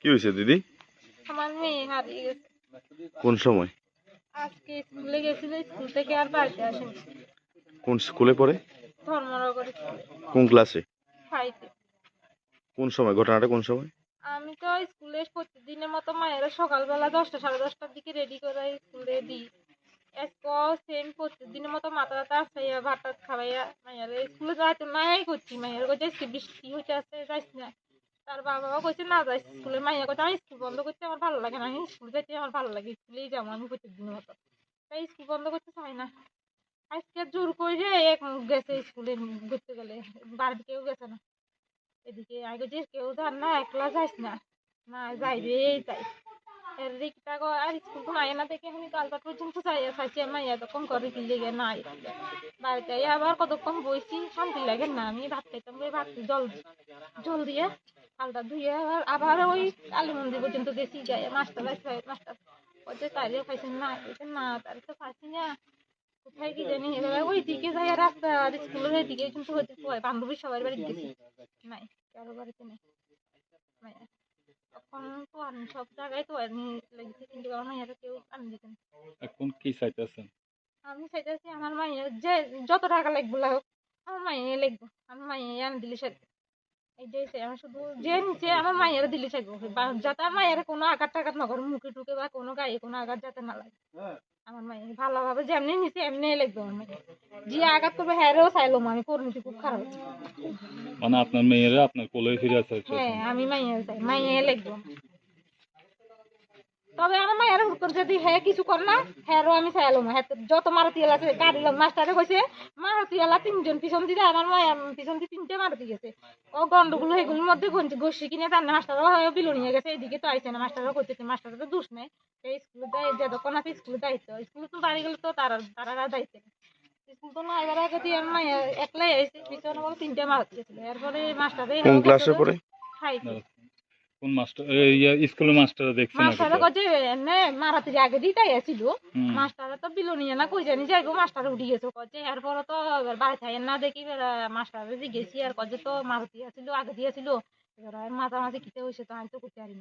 কি হয়েছে দিদি? আমার মেয়ে হারিয়ে গেছে। কোন সময়? আজকে স্কুলে গেছিল স্কুল থেকে আর বাড়িতে আসেনি। কোন স্কুলে পড়ে? ধর্মনগর। স্কুলে কোন ক্লাসে? খাইতে কোন সময়? ঘটনাটা কোন সময়? আমি তো স্কুলে প্রতিদিনের মতো মায়েরা সকালবেলা দশটা সাড়ে দশটার দিকে রেডি করে স্কুলে দিই। আজকে সেম প্রতিদিনের মতো মাথা ব্যথা আসাইয়া ভাত টাত খাওয়াইয়া মায়ের স্কুলে যাইতো। নাই করছি মায়ের কাছে বৃষ্টি হইতে আসছে যাইস না। তার বাবা কইছে, না যাইস স্কুলে মাইয়া কইছে, আমি স্কুল বন্ধ করতে আমার ভালো লাগে না। আমি স্কুল যাইতে আমার ভালো লাগে। স্কুলেই যাব আমি প্রতিদিনের মতো। তাই স্কুল বন্ধ করতে চাই না। আজকে জোর করে এক গেছে স্কুলে ঘুরতে গেলে। বাড়িতে কেউ গেছে না। এদিকে আগে যে কেউ যান না, একলা যাইস না। না যাইবে যাই এর রিক্তা গো আর স্কুল তো নাই না দেখে আমি কালপাট পর্যন্ত যাই মাইয়া তখন করে কি লেগে নাই। বাড়িতে আবার কতক্ষণ বইছি, শান্তি লাগে না। আমি ভাত খাইতাম ভাত জল জল দিয়ে হালটা ধুয়ে আবার আবার ওই কালী মন্দির পর্যন্ত গেছি যাই মাস্টার মাস্টার বলছে তাইলে খাইছেন না না তাহলে তো খাইছি না। কোথায় কি জানি এবার ওই দিকে যাই রাস্তা আর স্কুলের ওই দিকে কিন্তু সবাই বান্ধবী সবার বাড়ি গেছি। নাই কারও বাড়িতে নেই। নাই তখন তো আমি সব জায়গায় তো লেগেছে কিন্তু আমার মায়ের কেউ আনি দিতেন না। এখন কি চাইতেছেন? আমি চাইতেছি আমার যে যত টাকা লাগবে লাগুক আমার মাইয়ে লাগবে আমার মাইয়ে আনি দিলে সাথে শুধু যে নিচে আমার মায়ের দিলে চাইব যাতে আমার মায়ের কোনো আঘাত টাঘাত না করে মুখে টুকে বা কোনো গায়ে কোনো আঘাত যাতে না লাগে। আমার মায়ের ভালোভাবে যেমনি নিচে এমনি লাগবে আমার মায়ের। যে আঘাত করবে হ্যারেও চাইলাম আমি খুব খারাপ হচ্ছে মানে আপনার মেয়েরা আপনার কোলে ফিরে হ্যাঁ আমি মাইয়া চাই মাইয়া লাগবে। তবে আমার মায়ের যদি হ্যাঁ কিছু করে না হ্যাঁরও আমি চাইলাম হ্যাঁ যত মারুতি এলা আছে গাড়ি মাস্টারে কইছে মারুতি এলা তিনজন পিছন দিতে আমার মায়ের পিছন দিয়ে তিনটে মারুতি গেছে। ও গন্ডগুলো এগুলোর মধ্যে গোষ্ঠী কিনে তার মাস্টারও বিলো নিয়ে গেছে এদিকে তো আইসে না মাস্টারও করতেছে মাস্টারের তো দোষ নেই। সেই স্কুলে দেয় যে দোকান আছে স্কুলে দায়িত্ব স্কুলে তো বাড়ি গেলে তো তারা তারা দায়িত্ব স্কুল তো না এবার আগে দিয়ে আমার একলাই আইসে পিছনে বলে তিনটে মারুতি গেছিল এরপরে মাস্টারে কোন ক্লাসে পড়ে? খাইছে কোন মাস্টার স্কুলের মাস্টার দেখছেন মাস্টারে কইছে এনে মারাতে আগে দিতাই আছিল। হুম। মাস্টারে তো বিলনিয়া না কই জানি যাইবো মাস্টার উঠি গেছে কইছে এরপর তো এবার বাড়ি থাই না দেখি মাস্টার যে গেছি আর কইছে তো মারুতি আছিল আগে দিয়েছিল। এবার মাথা মাঝামাঝি কিতে হয়েছে তো আমি তো করতে পারি না।